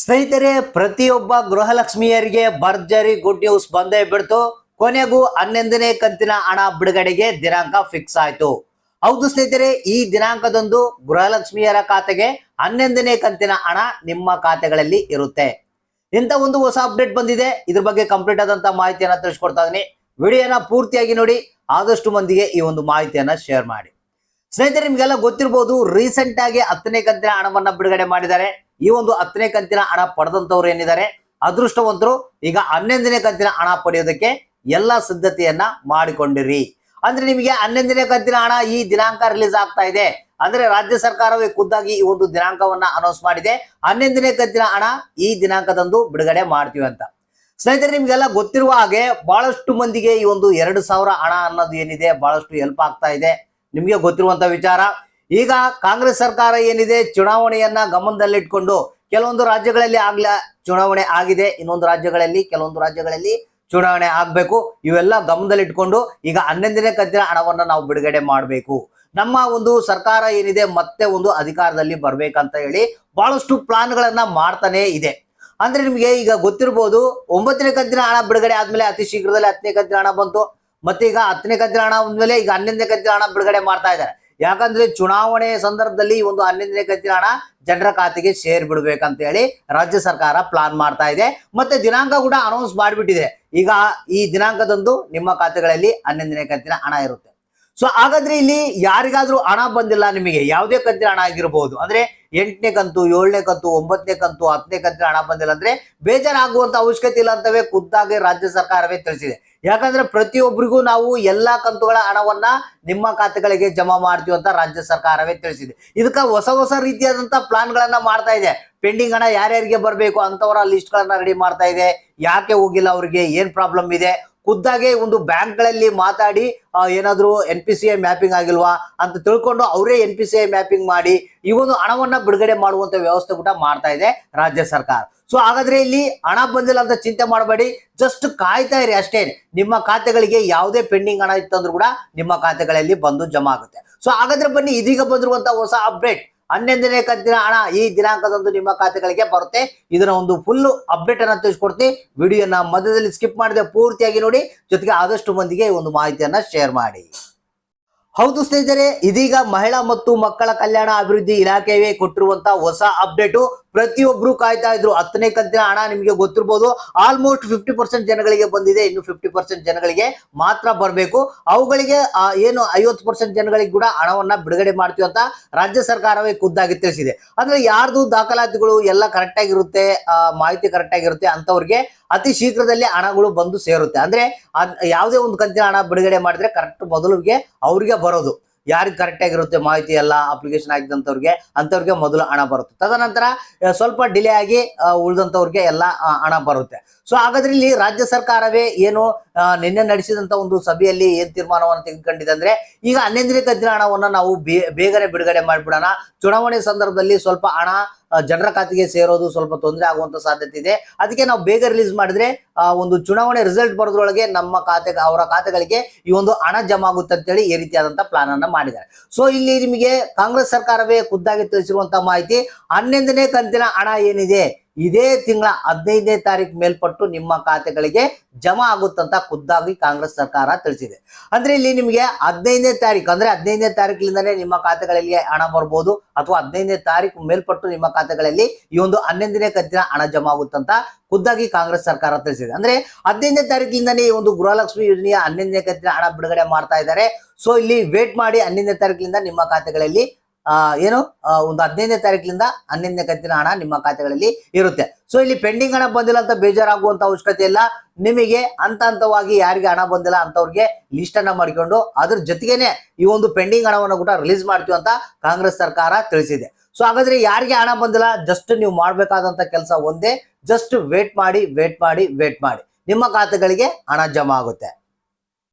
ಸ್ನೇಹಿತರೆ, ಪ್ರತಿಯೊಬ್ಬ ಗೃಹಲಕ್ಷ್ಮಿಯರಿಗೆ ಭರ್ಜರಿ ಗುಡ್ ನ್ಯೂಸ್ ಬಂದೇ ಬಿಡ್ತು. ಕೊನೆಗೂ ಹನ್ನೊಂದನೇ ಕಂತಿನ ಹಣ ಬಿಡುಗಡೆಗೆ ದಿನಾಂಕ ಫಿಕ್ಸ್ ಆಯ್ತು. ಹೌದು ಸ್ನೇಹಿತರೆ, ಈ ದಿನಾಂಕದಂದು ಗೃಹಲಕ್ಷ್ಮಿಯರ ಖಾತೆಗೆ ಹನ್ನೊಂದನೇ ಕಂತಿನ ಹಣ ನಿಮ್ಮ ಖಾತೆಗಳಲ್ಲಿ ಇರುತ್ತೆ. ಇಂಥ ಒಂದು ಹೊಸ ಅಪ್ಡೇಟ್ ಬಂದಿದೆ. ಇದ್ರ ಬಗ್ಗೆ ಕಂಪ್ಲೀಟ್ ಆದಂತ ಮಾಹಿತಿಯನ್ನ ತಿಳಿಸ್ಕೊಡ್ತಾ ಇದೀನಿ ವಿಡಿಯೋನ ಪೂರ್ತಿಯಾಗಿ ನೋಡಿ, ಆದಷ್ಟು ಮಂದಿಗೆ ಈ ಒಂದು ಮಾಹಿತಿಯನ್ನ ಶೇರ್ ಮಾಡಿ. ಸ್ನೇಹಿತರೆ, ನಿಮ್ಗೆಲ್ಲ ಗೊತ್ತಿರ್ಬೋದು ರೀಸೆಂಟ್ ಆಗಿ ಹತ್ತನೇ ಕಂತಿನ ಹಣವನ್ನ ಬಿಡುಗಡೆ ಮಾಡಿದ್ದಾರೆ. ಈ ಒಂದು ಹತ್ತನೇ ಕಂತಿನ ಹಣ ಪಡೆದಂತವ್ರು ಏನಿದ್ದಾರೆ? ಅದೃಷ್ಟವಂತರು. ಈಗ ಹನ್ನೊಂದನೇ ಕಂತಿನ ಹಣ ಪಡೆಯೋದಕ್ಕೆ ಎಲ್ಲ ಸಿದ್ಧತೆಯನ್ನ ಮಾಡಿಕೊಂಡಿರಿ. ಅಂದ್ರೆ ನಿಮಗೆ ಹನ್ನೊಂದನೇ ಕಂತಿನ ಹಣ ಈ ದಿನಾಂಕ ರಿಲೀಸ್ ಆಗ್ತಾ ಇದೆ. ಅಂದ್ರೆ ರಾಜ್ಯ ಸರ್ಕಾರವೇ ಖುದ್ದಾಗಿ ಈ ಒಂದು ದಿನಾಂಕವನ್ನ ಅನೌನ್ಸ್ ಮಾಡಿದೆ. ಹನ್ನೊಂದನೇ ಕಂತಿನ ಹಣ ಈ ದಿನಾಂಕದಂದು ಬಿಡುಗಡೆ ಮಾಡ್ತೀವಿ ಅಂತ. ಸ್ನೇಹಿತರೆ, ನಿಮ್ಗೆಲ್ಲ ಗೊತ್ತಿರುವ ಹಾಗೆ ಬಹಳಷ್ಟು ಮಂದಿಗೆ ಈ ಒಂದು ಎರಡು ಸಾವಿರ ಹಣ ಅನ್ನೋದು ಏನಿದೆ, ಬಹಳಷ್ಟು ಹೆಲ್ಪ್ ಆಗ್ತಾ ಇದೆ. ನಿಮ್ಗೆ ಗೊತ್ತಿರುವಂತ ವಿಚಾರ. ಈಗ ಕಾಂಗ್ರೆಸ್ ಸರ್ಕಾರ ಏನಿದೆ, ಚುನಾವಣೆಯನ್ನ ಗಮನದಲ್ಲಿಟ್ಕೊಂಡು ಕೆಲವೊಂದು ರಾಜ್ಯಗಳಲ್ಲಿ ಆಗ್ಲ ಚುನಾವಣೆ ಆಗಿದೆ, ಇನ್ನೊಂದು ರಾಜ್ಯಗಳಲ್ಲಿ, ಕೆಲವೊಂದು ರಾಜ್ಯಗಳಲ್ಲಿ ಚುನಾವಣೆ ಆಗ್ಬೇಕು. ಇವೆಲ್ಲ ಗಮನದಲ್ಲಿಟ್ಕೊಂಡು ಈಗ ಹನ್ನೊಂದನೇ ಕಂತಿನ ಹಣವನ್ನ ನಾವು ಬಿಡುಗಡೆ ಮಾಡಬೇಕು. ನಮ್ಮ ಒಂದು ಸರ್ಕಾರ ಏನಿದೆ, ಮತ್ತೆ ಒಂದು ಅಧಿಕಾರದಲ್ಲಿ ಬರ್ಬೇಕಂತ ಹೇಳಿ ಬಹಳಷ್ಟು ಪ್ಲಾನ್ಗಳನ್ನ ಮಾಡ್ತಾನೆ ಇದೆ. ಅಂದ್ರೆ ನಿಮಗೆ ಈಗ ಗೊತ್ತಿರ್ಬೋದು, ಒಂಬತ್ತನೇ ಕಂತಿನ ಹಣ ಬಿಡುಗಡೆ ಆದ್ಮೇಲೆ ಅತಿ ಶೀಘ್ರದಲ್ಲಿ ಹತ್ತನೇ ಕಂತಿನ ಹಣ ಬಂತು. ಮತ್ತೆ ಈಗ ಹತ್ತನೇ ಕಂತಿನ ಹಣ ಬಂದ್ಮೇಲೆ ಈಗ ಹನ್ನೊಂದನೇ ಕಂತಿನ ಹಣ ಬಿಡುಗಡೆ ಮಾಡ್ತಾ ಇದ್ದಾರೆ. ಯಾಕಂದ್ರೆ ಚುನಾವಣೆ ಸಂದರ್ಭದಲ್ಲಿ ಒಂದು ಹನ್ನೊಂದನೇ ಕಂತಿನ ಹಣ ಜನರ ಖಾತೆಗೆ ಶೇರ್ ಬಿಡ್ಬೇಕಂತ ಹೇಳಿ ರಾಜ್ಯ ಸರ್ಕಾರ ಪ್ಲಾನ್ ಮಾಡ್ತಾ ಇದೆ. ಮತ್ತೆ ದಿನಾಂಕ ಕೂಡ ಅನೌನ್ಸ್ ಮಾಡಿಬಿಟ್ಟಿದೆ. ಈಗ ಈ ದಿನಾಂಕದಂದು ನಿಮ್ಮ ಖಾತೆಗಳಲ್ಲಿ ಹನ್ನೊಂದನೇ ಕಂತಿನ ಹಣ ಇರುತ್ತೆ. ಸೊ ಹಾಗಾದ್ರೆ ಇಲ್ಲಿ ಯಾರಿಗಾದ್ರೂ ಹಣ ಬಂದಿಲ್ಲ ನಿಮಗೆ, ಯಾವುದೇ ಕಂತಿನ ಹಣ ಆಗಿರಬಹುದು ಅಂದ್ರೆ ಎಂಟನೇ ಕಂತು, ಏಳನೇ ಕಂತು, ಒಂಬತ್ತನೇ ಕಂತು, ಹತ್ತನೇ ಕಂತಿನ ಹಣ ಬಂದಿಲ್ಲ ಅಂದ್ರೆ ಬೇಜಾರಾಗುವಂತ ಅವಶ್ಯಕತೆ ಇಲ್ಲ ಅಂತವೇ ಖುದ್ದಾಗಿ ರಾಜ್ಯ ಸರ್ಕಾರವೇ ತಿಳಿಸಿದೆ. ಯಾಕಂದ್ರೆ ಪ್ರತಿಯೊಬ್ಬರಿಗೂ ನಾವು ಎಲ್ಲಾ ಕಂತುಗಳ ಹಣವನ್ನ ನಿಮ್ಮ ಖಾತೆಗಳಿಗೆ ಜಮಾ ಮಾಡ್ತೀವಿ ಅಂತ ರಾಜ್ಯ ಸರ್ಕಾರವೇ ತಿಳಿಸಿದೆ. ಇದಕ್ಕ ಹೊಸ ಹೊಸ ರೀತಿಯಾದಂತ ಪ್ಲಾನ್ ಗಳನ್ನ ಮಾಡ್ತಾ ಇದೆ. ಪೆಂಡಿಂಗ್ ಹಣ ಯಾರ್ಯಾರಿಗೆ ಬರಬೇಕು ಅಂತವರ ಲಿಸ್ಟ್ ಗಳನ್ನ ರೆಡಿ ಮಾಡ್ತಾ ಇದೆ. ಯಾಕೆ ಹೋಗಿಲ್ಲ ಅವ್ರಿಗೆ? ಏನ್ ಪ್ರಾಬ್ಲಮ್ ಇದೆ? ಖುದ್ದಾಗೆ ಒಂದು ಬ್ಯಾಂಕ್ಗಳಲ್ಲಿ ಮಾತಾಡಿ ಏನಾದ್ರು N P C I mapping ಆಗಿಲ್ವಾ ಅಂತ ತಿಳ್ಕೊಂಡು ಅವರೇ N P C I mapping ಮಾಡಿ ಈ ಒಂದು ಹಣವನ್ನ ಬಿಡುಗಡೆ ಮಾಡುವಂತ ವ್ಯವಸ್ಥೆ ಕೂಡ ಮಾಡ್ತಾ ಇದೆ ರಾಜ್ಯ ಸರ್ಕಾರ. ಸೊ, ಹಾಗಾದ್ರೆ ಇಲ್ಲಿ ಹಣ ಬಂದಿಲ್ಲ ಅಂತ ಚಿಂತೆ ಮಾಡಬೇಡಿ. ಜಸ್ಟ್ ಕಾಯ್ತಾ ಇರಿ ಅಷ್ಟೇ. ನಿಮ್ಮ ಖಾತೆಗಳಿಗೆ ಯಾವುದೇ ಪೆಂಡಿಂಗ್ ಹಣ ಇತ್ತಂದ್ರೂ ಕೂಡ ನಿಮ್ಮ ಖಾತೆಗಳಲ್ಲಿ ಬಂದು ಜಮಾ ಆಗುತ್ತೆ. ಸೊ ಹಾಗಾದ್ರೆ ಬನ್ನಿ, ಇದೀಗ ಬಂದಿರುವಂತ ಹೊಸ ಅಪ್ಡೇಟ್ ಹನ್ನೊಂದನೇ ಕಂತಿನ ಹಣ ಈ ದಿನಾಂಕದಂದು ನಿಮ್ಮ ಖಾತೆಗಳಿಗೆ ಬರುತ್ತೆ. ಇದರ ಒಂದು ಫುಲ್ ಅಪ್ಡೇಟ್ ಅನ್ನ ತಿಳಿಸ್ಕೊಡ್ತೀನಿ. ವಿಡಿಯೋನ ಮಧ್ಯದಲ್ಲಿ ಸ್ಕಿಪ್ ಮಾಡದೆ ಪೂರ್ತಿಯಾಗಿ ನೋಡಿ. ಜೊತೆಗೆ ಆದಷ್ಟು ಮಂದಿಗೆ ಒಂದು ಮಾಹಿತಿಯನ್ನ ಶೇರ್ ಮಾಡಿ. ಹೌದು ಸ್ನೇಹಿತರೆ, ಇದೀಗ ಮಹಿಳಾ ಮತ್ತು ಮಕ್ಕಳ ಕಲ್ಯಾಣ ಅಭಿವೃದ್ಧಿ ಇಲಾಖೆಯೇ ಕೊಟ್ಟಿರುವಂತಹ ಹೊಸ ಅಪ್ಡೇಟು ಪ್ರತಿಯೊಬ್ರು ಕಾಯ್ತಾ ಇದ್ರು. ಹತ್ತನೇ ಕಂತಿನ ಹಣ ನಿಮಗೆ ಗೊತ್ತಿರ್ಬೋದು. ಆಲ್ಮೋಸ್ಟ್ ಫಿಫ್ಟಿ ಪರ್ಸೆಂಟ್ ಜನಗಳಿಗೆ ಬಂದಿದೆ. ಇನ್ನು ಫಿಫ್ಟಿ ಪರ್ಸೆಂಟ್ ಜನಗಳಿಗೆ ಮಾತ್ರ ಬರಬೇಕು. ಅವುಗಳಿಗೆ ಏನು ಐವತ್ತು ಪರ್ಸೆಂಟ್ ಜನಗಳಿಗೆ ಕೂಡ ಹಣವನ್ನ ಬಿಡುಗಡೆ ಮಾಡ್ತೀವಿ ಅಂತ ರಾಜ್ಯ ಸರ್ಕಾರವೇ ಖುದ್ದಾಗಿ ತಿಳಿಸಿದೆ. ಅಂದ್ರೆ ಯಾರ್ದು ದಾಖಲಾತಿಗಳು ಎಲ್ಲ ಕರೆಕ್ಟ್ ಆಗಿರುತ್ತೆ ಮಾಹಿತಿ ಕರೆಕ್ಟ್ ಆಗಿರುತ್ತೆ ಅಂತವ್ರಿಗೆ ಅತಿ ಶೀಘ್ರದಲ್ಲಿ ಹಣಗಳು ಬಂದು ಸೇರುತ್ತೆ. ಅಂದ್ರೆ ಅದ್, ಯಾವುದೇ ಒಂದು ಕಂತಿನ ಹಣ ಬಿಡುಗಡೆ ಮಾಡಿದ್ರೆ ಕರೆಕ್ಟ್ ಮೊದಲಿಗೆ ಅವ್ರಿಗೆ ಬರೋದು. ಯಾರಿಗೆ ಕರೆಕ್ಟ್ ಆಗಿರುತ್ತೆ ಮಾಹಿತಿ ಎಲ್ಲ ಅಪ್ಲಿಕೇಶನ್ ಆಗಿದಂಥವ್ರಿಗೆ ಅಂಥವ್ರಿಗೆ ಮೊದಲು ಹಣ ಬರುತ್ತೆ. ತದನಂತರ ಸ್ವಲ್ಪ ಡಿಲೇ ಆಗಿ ಉಳಿದಂಥವ್ರಿಗೆ ಎಲ್ಲ ಹಣ ಬರುತ್ತೆ. ಸೊ ಹಾಗಾದ್ರೆ ಇಲ್ಲಿ ರಾಜ್ಯ ಸರ್ಕಾರವೇ ಏನು ನಿನ್ನೆ ನಡೆಸಿದಂತ ಒಂದು ಸಭೆಯಲ್ಲಿ ಏನ್ ತೀರ್ಮಾನವನ್ನು ತೆಗೆದುಕೊಂಡಿದೆ ಅಂದ್ರೆ, ಈಗ ಹನ್ನೊಂದನೇ ಕಂತಿನ ಹಣವನ್ನ ನಾವು ಬೇಗನೆ ಬಿಡುಗಡೆ ಮಾಡಿಬಿಡೋಣ. ಚುನಾವಣೆ ಸಂದರ್ಭದಲ್ಲಿ ಸ್ವಲ್ಪ ಹಣ ಜನರ ಖಾತೆಗೆ ಸೇರೋದು ಸ್ವಲ್ಪ ತೊಂದರೆ ಆಗುವಂತ ಸಾಧ್ಯತೆ ಇದೆ. ಅದಕ್ಕೆ ನಾವು ಬೇಗ ರಿಲೀಸ್ ಮಾಡಿದ್ರೆ ಒಂದು ಚುನಾವಣೆ ರಿಸಲ್ಟ್ ಬರೋದ್ರೊಳಗೆ ನಮ್ಮ ಖಾತೆ, ಅವರ ಖಾತೆಗಳಿಗೆ ಈ ಒಂದು ಹಣ ಜಮಾ ಆಗುತ್ತೆ ಅಂತೇಳಿ ಈ ರೀತಿಯಾದಂತ ಪ್ಲಾನ್ ಅನ್ನ ಮಾಡಿದ್ದಾರೆ. ಸೊ ಇಲ್ಲಿ ನಿಮಗೆ ಕಾಂಗ್ರೆಸ್ ಸರ್ಕಾರವೇ ಖುದ್ದಾಗಿ ತಿಳಿಸಿರುವಂತಹ ಮಾಹಿತಿ. ಹನ್ನೊಂದನೇ ಕಂತಿನ ಹಣ ಏನಿದೆ? ಇದೇ ತಿಂಗಳ ಹದಿನೈದನೇ ತಾರೀಕು ಮೇಲ್ಪಟ್ಟು ನಿಮ್ಮ ಖಾತೆಗಳಿಗೆ ಜಮಾ ಆಗುತ್ತಂತ ಖುದ್ದಾಗಿ ಕಾಂಗ್ರೆಸ್ ಸರ್ಕಾರ ತಿಳಿಸಿದೆ. ಅಂದ್ರೆ ಇಲ್ಲಿ ನಿಮಗೆ ಹದಿನೈದನೇ ತಾರೀಕು ಅಂದ್ರೆ ಹದಿನೈದನೇ ತಾರೀಕಿನಿಂದನೇ ನಿಮ್ಮ ಖಾತೆಗಳಲ್ಲಿ ಹಣ ಬರ್ಬೋದು ಅಥವಾ ಹದಿನೈದನೇ ತಾರೀಕು ಮೇಲ್ಪಟ್ಟು ನಿಮ್ಮ ಖಾತೆಗಳಲ್ಲಿ ಈ ಒಂದು ಹನ್ನೊಂದನೇ ಕಂತಿನ ಹಣ ಜಮಾ ಆಗುತ್ತಂತ ಖುದ್ದಾಗಿ ಕಾಂಗ್ರೆಸ್ ಸರ್ಕಾರ ತಿಳಿಸಿದೆ. ಅಂದ್ರೆ ಹದಿನೈದನೇ ತಾರೀಕಿನಿಂದನೇ ಈ ಒಂದು ಗೃಹಲಕ್ಷ್ಮಿ ಯೋಜನೆಯ ಹನ್ನೊಂದನೇ ಕಂತಿನ ಹಣ ಬಿಡುಗಡೆ ಮಾಡ್ತಾ ಇದ್ದಾರೆ. ಸೊ ಇಲ್ಲಿ ವೇಟ್ ಮಾಡಿ ಹನ್ನೊಂದನೇ ತಾರೀಕಿನಿಂದ ನಿಮ್ಮ ಖಾತೆಗಳಲ್ಲಿ ಏನು? ಒಂದು ಹದಿನೈದನೇ ತಾರೀಕಿನಿಂದ ಹನ್ನೊಂದನೇ ಕಂತಿನ ಹಣ ನಿಮ್ಮ ಖಾತೆಗಳಲ್ಲಿ ಇರುತ್ತೆ. ಸೊ ಇಲ್ಲಿ ಪೆಂಡಿಂಗ್ ಹಣ ಬಂದಿಲ್ಲ ಅಂತ ಬೇಜಾರಾಗುವಂತ ಅವಶ್ಯಕತೆ ಇಲ್ಲ. ನಿಮಗೆ ಹಂತ ಹಂತವಾಗಿ ಯಾರಿಗೆ ಹಣ ಬಂದಿಲ್ಲ ಅಂತವ್ರಿಗೆ ಲಿಸ್ಟ್ ಅನ್ನ ಮಾಡಿಕೊಂಡು ಅದ್ರ ಜೊತೆಗೇನೆ ಈ ಒಂದು ಪೆಂಡಿಂಗ್ ಹಣವನ್ನು ಕೂಡ ರಿಲೀಸ್ ಮಾಡ್ತೀವಿ ಅಂತ ಕಾಂಗ್ರೆಸ್ ಸರ್ಕಾರ ತಿಳಿಸಿದೆ. ಸೊ ಹಾಗಾದ್ರೆ ಯಾರಿಗೆ ಹಣ ಬಂದಿಲ್ಲ? ಜಸ್ಟ್ ನೀವು ಮಾಡಬೇಕಾದಂತ ಕೆಲಸ ಒಂದೇ. ಜಸ್ಟ್ ವೇಟ್ ಮಾಡಿ ವೇಟ್ ಮಾಡಿ ವೇಟ್ ಮಾಡಿ. ನಿಮ್ಮ ಖಾತೆಗಳಿಗೆ ಹಣ ಜಮಾ ಆಗುತ್ತೆ.